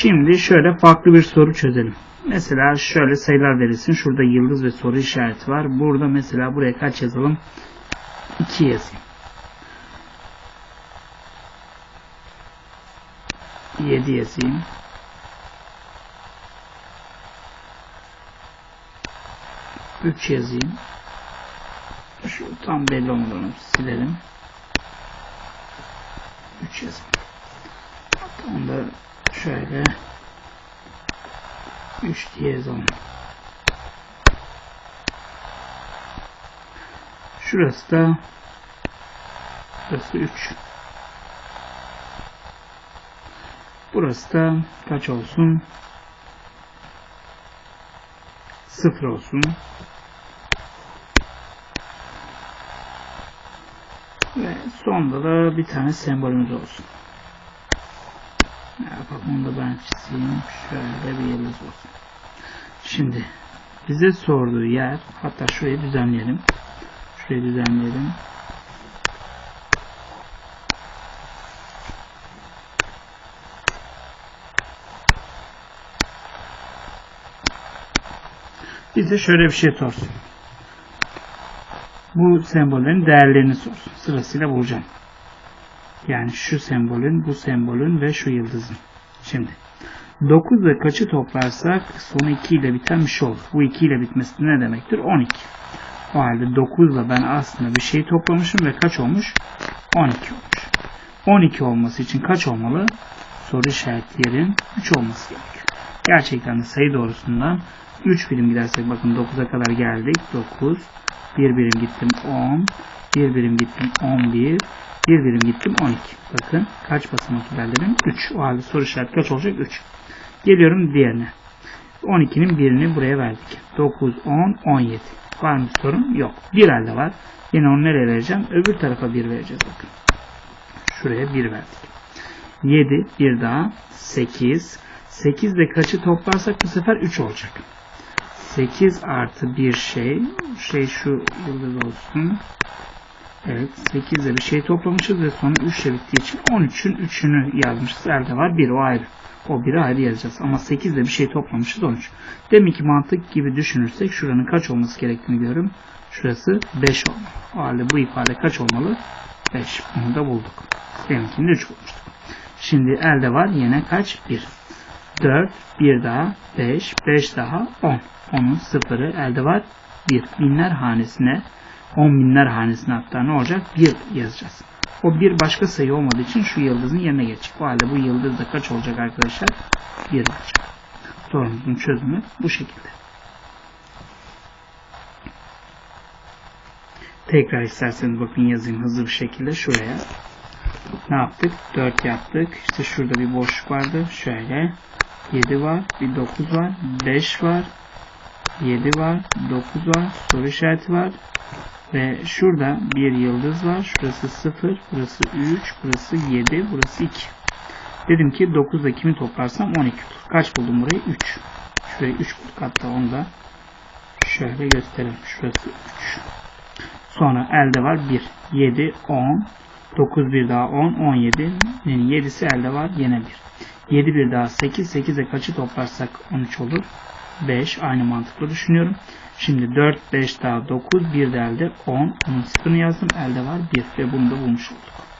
Şimdi şöyle farklı bir soru çözelim. Mesela şöyle sayılar verilsin. Şurada yıldız ve soru işareti var. Burada mesela buraya kaç yazalım? 2 yazayım. 7 yazayım. Üç yazayım. Şu tam belli olmadan silelim. 3 yazayım. Hatta onu da şöyle 3 diye yazalım. Şurası da burası 3. Burası da kaç olsun? 0 olsun. Ve sonda da bir tane sembolümüz olsun. Onu da ben çizeyim. Şöyle bir yıldız olsun. Şimdi bize sorduğu yer hatta şurayı düzenleyelim. Şurayı düzenleyelim. Bize şöyle bir şey sorsun. Bu sembollerin değerlerini sorsun. Sırasıyla bulacağım. Yani şu sembolün, bu sembolün ve şu yıldızın. Şimdi 9 ve kaçı toplarsak sonu 2 ile biten bir şey olur. Bu 2 ile bitmesi ne demektir? 12. O halde 9 ile ben aslında bir şey toplamışım ve kaç olmuş? 12 olmuş. 12 olması için kaç olmalı? Soru işareti yerin 3 olması gerekiyor. Gerçekten de sayı doğrusundan 3 birim gidersek bakın 9'a kadar geldik. 9, 1 birim gittim 10, 1 birim gittim 11, 1 birim gittim 12. Bakın kaç basamak ilerledim? 3. O halde soru işareti kaç olacak? 3. Geliyorum diğerine. 12'nin birini buraya verdik. 9, 10, 17. Var mı sorun? Yok. Bir elde var. Yine onu nereye vereceğim? Öbür tarafa 1 vereceğiz bakın. Şuraya 1 verdik. 7, bir daha 8. 8 de kaçı toplarsak bu sefer 3 olacak. 8 artı bir şey. Şey şu yıldız olsun. Evet 8 de bir şey toplamışız ve sonu 3 ile bittiği için 13'ün 3'ünü yazmışız. Elde var 1 o ayrı. O 1'i ayrı yazacağız. Ama 8 de bir şey toplamışız 13. Demek ki mantık gibi düşünürsek şuranın kaç olması gerektiğini görüyorum. Şurası 5 olmalı. O halde bu ifade kaç olmalı? 5. Bunu da bulduk. Deminkinde 3 bulmuştuk. Şimdi elde var yine kaç? 1. 4, 1 daha 5, 5 daha 10. Onun sıfırı elde var 1. Binler hanesine 10 binler hanesine hatta ne olacak? 1 yazacağız. O bir başka sayı olmadığı için şu yıldızın yerine geçecek. O halde bu yıldız da kaç olacak arkadaşlar? 1 olacak. Sorumuzun çözümü bu şekilde. Tekrar isterseniz bakın yazayım hızlı bir şekilde şuraya. Ne yaptık? 4 yaptık. İşte şurada bir boşluk vardı. Şöyle. 7 var. Bir 9 var. 5 var. 7 var. 9 var. Soru işareti var. Ve şurada bir yıldız var. Şurası 0. Burası 3. Burası 7. Burası 2. Dedim ki 9 ile kimi toplarsam 12 olur. Kaç buldum burayı? 3. Şurayı 3 bulduk. Hatta onu da şöyle gösterelim. Şurası 3. Sonra elde var 1. 7, 10. 9 bir daha 10, 17. Yani 7'si elde var yine 1. 7 bir daha 8. 8'e kaçı toplarsak 13 olur. 5. Aynı mantıkla düşünüyorum. Şimdi 4, 5 daha 9. 1 de elde 10. Onun sıfırını yazdım. Elde var 1. Ve bunu da bulmuş olduk.